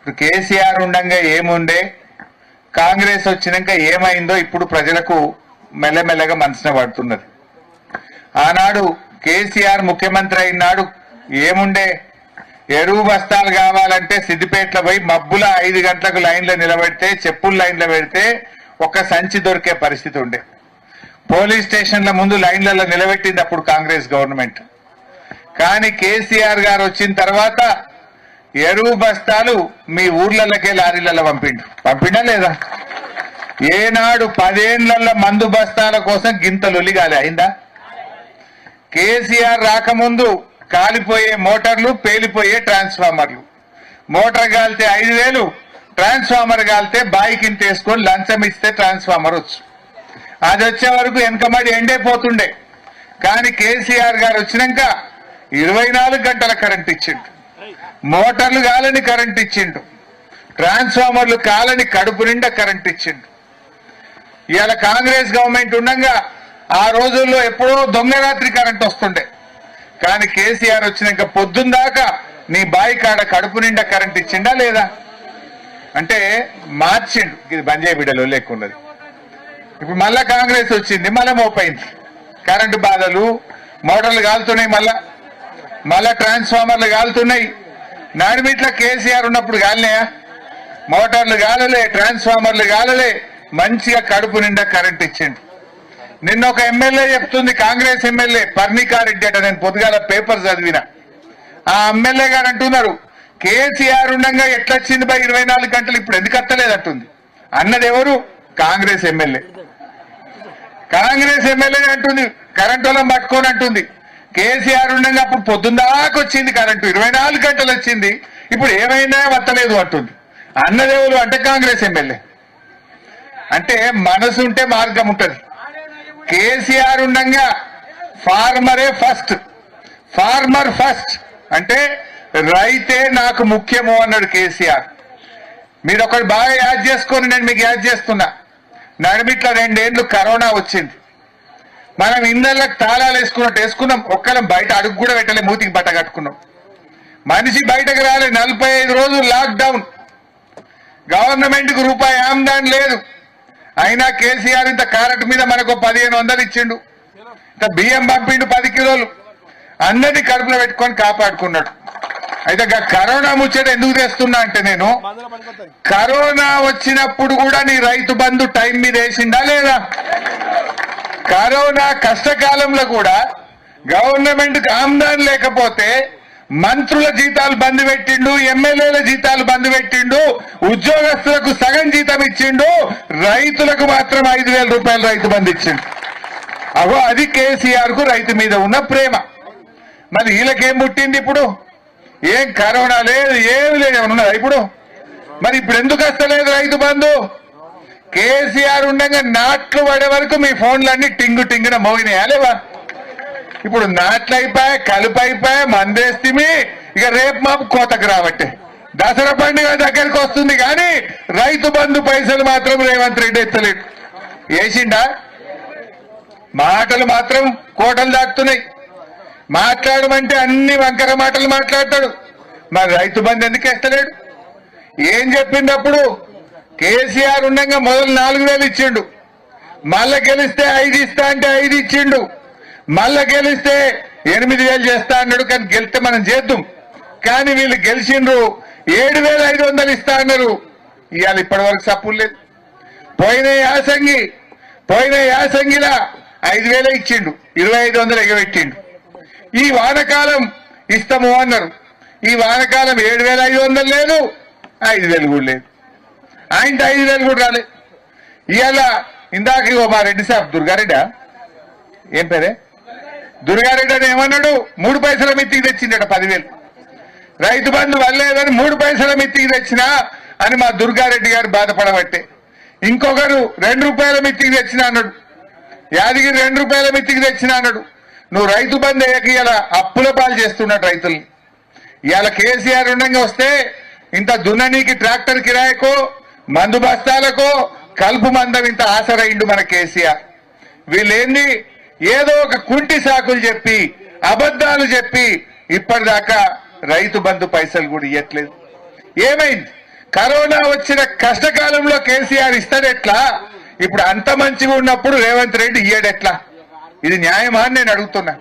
ఇప్పుడు కేసీఆర్ ఉండంగా ఏముండే? కాంగ్రెస్ వచ్చినాక ఏమైందో ఇప్పుడు ప్రజలకు మెల్లమెల్లగా మనసున పడుతున్నది. ఆనాడు కేసీఆర్ ముఖ్యమంత్రి అయినాడు ఏముండే? ఎరువు బస్తాలు కావాలంటే సిద్దిపేటలో పోయి మబ్బుల ఐదు గంటలకు లైన్లో నిలబెడితే చెప్పుల లైన్లో పెడితే ఒక సంచి దొరికే పరిస్థితి ఉండే. పోలీస్ స్టేషన్ల ముందు లైన్లలో నిలబెట్టింది అప్పుడు కాంగ్రెస్ గవర్నమెంట్. కానీ కేసీఆర్ గారు వచ్చిన తర్వాత ఎరువు బస్తాలు మీ ఊర్లలోకే లారీలలో పంపిండు. పంపిండా లేదా? ఏనాడు పదేళ్ళలో మందు బస్తాల కోసం గింతలొల్లి గాలి అయిందా? కేసీఆర్ రాకముందు కాలిపోయే మోటార్లు పేలిపోయే ట్రాన్స్ఫార్మర్లు. మోటార్ కాలితే ఐదు వేలు ట్రాన్స్ఫార్మర్ కాలితే బాయి వేసుకొని లంచం ఇస్తే ట్రాన్స్ఫార్మర్ వచ్చు. అది వచ్చే వరకు వెనకబడి ఎండైపోతుండే కానీ కేసీఆర్ గారు వచ్చినాక ఇరవై నాలుగు గంటల కరెంట్ ఇచ్చిండు. మోటార్లు కాలని కరెంట్ ఇచ్చిండు. ట్రాన్స్ఫార్మర్లు కాలని కడుపు నిండా కరెంట్ ఇచ్చిండు. ఇవాళ కాంగ్రెస్ గవర్నమెంట్ ఉండగా ఆ రోజుల్లో ఎప్పుడో దొంగ రాత్రి కరెంట్ వస్తుండే. కానీ కేసీఆర్ వచ్చినాక పొద్దున్న దాకా నీ బాయి కాడ కడుపు నిండా కరెంట్ ఇచ్చిండా లేదా? అంటే మార్చిండు. ఇది బంజాయి బిడ్డలో లేకున్నది. ఇప్పుడు మళ్ళా కాంగ్రెస్ వచ్చింది మళ్ళా మోపైంది. కరెంటు బాధలు మోటార్లు కాలుతున్నాయి మళ్ళా. మళ్ళా ట్రాన్స్ఫార్మర్లు కాలుతున్నాయి. నాడిమిట్ల కేసీఆర్ ఉన్నప్పుడు కాలినాయా మోటార్లు గాలలే ట్రాన్స్ఫార్మర్లు గాలలే మంచిగా కడుపు నిండా కరెంట్ ఇచ్చిండు. నిన్న ఒక ఎమ్మెల్యే చెప్తుంది కాంగ్రెస్ ఎమ్మెల్యే పర్ణికారెడ్డి అట నేను పొద్దుగాల పేపర్ చదివిన. ఆ ఎమ్మెల్యే గారు అంటున్నారు కేసీఆర్ ఉండగా ఎట్లొచ్చింది బై ఇరవై నాలుగు గంటలు ఇప్పుడు ఎందుకు అత్తలేదంటుంది? అన్నది ఎవరు? Congress MLA. కాంగ్రెస్ ఎమ్మెల్యే అంటుంది కరెంట్ వాళ్ళని పట్టుకొని అంటుంది కేసీఆర్ ఉండగా అప్పుడు దాకా వచ్చింది కరెంటు. ఇరవై నాలుగు గంటలు వచ్చింది. ఇప్పుడు ఏమైనా వత్తలేదు అంటుంది. అన్నదేవులు అంటే కాంగ్రెస్ ఎమ్మెల్యే. అంటే మనసు ఉంటే మార్గం ఉంటుంది. కేసీఆర్ ఉండగా ఫార్మరే ఫస్ట్. Farmer first. అంటే రైతే నాకు ముఖ్యము అన్నాడు కేసీఆర్. మీరు ఒకటి బాగా యాడ్ చేసుకొని నేను మీకు యాడ్ చేస్తున్నా. నడిమిట్ల రెండేళ్ళు కరోనా వచ్చింది. మనం ఇళ్ళకి తాళాలు వేసుకున్నట్టు వేసుకున్నాం. ఒక్కలం బయట అడుగు కూడా పెట్టలే మూతికి బట్ట కట్టుకున్నాం. మనిషి బయటకు రాలే నలభై ఐదు రోజులు లాక్డౌన్ గవర్నమెంట్కు రూపాయి ఆమ్దాన్ లేదు. అయినా కేసీఆర్ ఇంత కారెట్ మీద మనకు పదిహేను వందలు ఇచ్చిండు. ఇంత బియ్యం పంపిండు పది కిలోలు. అందరినీ కడుపులో పెట్టుకొని కాపాడుకున్నాడు. అయితే కరోనా ముచ్చట ఎందుకు తెస్తున్నా అంటే నేను కరోనా వచ్చినప్పుడు కూడా నీ రైతు బంధు టైం మీద వేసిండా లేదా? కరోనా కష్టకాలంలో కూడా గవర్నమెంట్కి ఆమ్దాన్ లేకపోతే మంత్రుల జీతాలు బంద్ పెట్టిండు ఎమ్మెల్యేల జీతాలు బంద్ పెట్టిండు ఉద్యోగస్తులకు సగం జీతం ఇచ్చిండు రైతులకు మాత్రం ఐదు వేల రూపాయలు రైతు బంద్ ఇచ్చిండు. అగో అది కేసీఆర్కు రైతు మీద ఉన్న ప్రేమ. మరి వీళ్ళకేం పుట్టింది ఇప్పుడు? ఏం కరోనా లేదు ఏమి లేదు ఏమన్నా ఉన్నదా ఇప్పుడు? మరి ఇప్పుడు ఎందుకు వస్తలేదు రైతు బంధు? కేసీఆర్ ఉండగా నాట్లు పడే వరకు మీ ఫోన్లన్నీ టింగు టింగున మోగినాయా? లేవా? ఇప్పుడు నాట్లు అయిపోయా కలుపు అయిపోయా మందేస్తిమి ఇక రేపు మాపు కోతకు రాబట్టే దసరా పండుగ దగ్గరికి వస్తుంది కానీ రైతు బంధు పైసలు మాత్రం రేవంత్ రెడ్డి ఎత్తలేడు. వేసిండా మాటలు మాత్రం కోటలు దాటుతున్నాయి. మాట్లాడమంటే అన్ని వంకర మాటలు మాట్లాడతాడు. మరి రైతు బంధు ఎందుకు వేస్తలేడు ఏం చెప్పినప్పుడు కేసీఆర్ ఉండగా మొదలు నాలుగు వేలు ఇచ్చిండు. మళ్ళా గెలిస్తే ఐదు ఇస్తా అంటే ఐదు ఇచ్చిండు. మళ్ళా గెలిస్తే ఎనిమిది వేలు చేస్తా అన్నాడు కానీ గెలిస్తే మనం చేద్దాం. కానీ వీళ్ళు గెలిచిండ్రు ఏడు వేల ఐదు వందలు ఇస్తా అన్నారు. ఇవాళ ఇప్పటి వరకు సప్పులు లేదు. పోయిన యాసంగి పోయిన యాసంగిలా ఐదు వేలే ఇచ్చిండు ఇరవై ఐదు వందలు ఎగబెట్టిండు. ఈ వానకాలం ఇస్తాము అన్నారు. ఈ వానకాలం ఏడు వేల ఐదు వందలు లేదు ఐదు వేలు కూడా లేదు. ఆయన ఐదు వేలు కూడా రాలే. ఇవాళ ఇందాక ఇగో మా రెడ్డి సాబ్ దుర్గారెడ్డా? ఏం పేరే? దుర్గారెడ్డి అని ఏమన్నాడు? మూడు పైసల మిత్తికి తెచ్చిండట పదివేలు. రైతు బంధు వల్లేదని మూడు పైసల మిత్తికి తెచ్చినా అని మా దుర్గారెడ్డి గారు బాధపడబట్టే. ఇంకొకరు రెండు రూపాయల మిత్తికి తెచ్చిన అన్నాడు. యాదగిరి రెండు రూపాయల మిత్తికి తెచ్చిన అన్నాడు. నువ్వు రైతు బంధు వేయక ఇలా అప్పుల పాలు చేస్తున్నాడు రైతుల్ని. ఇవాళ కేసీఆర్ ఉండగా వస్తే ఇంత దున్ననీకి ట్రాక్టర్ కిరాయకో మందు బస్తాలకు కలుపు మందం ఇంత ఆసరైండు మన కేసీఆర్. వీళ్ళేంది? ఏదో ఒక కుంటి సాకులు చెప్పి అబద్ధాలు చెప్పి ఇప్పటిదాకా రైతు బంధు పైసలు కూడా ఇవ్వట్లేదు ఏమైంది? కరోనా వచ్చిన కష్టకాలంలో కేసీఆర్ ఇస్తాడెట్లా? ఇప్పుడు అంత మంచిగా ఉన్నప్పుడు రేవంత్ రెడ్డి ఇయ్యడెట్లా? ఇది న్యాయమా అని నేను అడుగుతున్నా.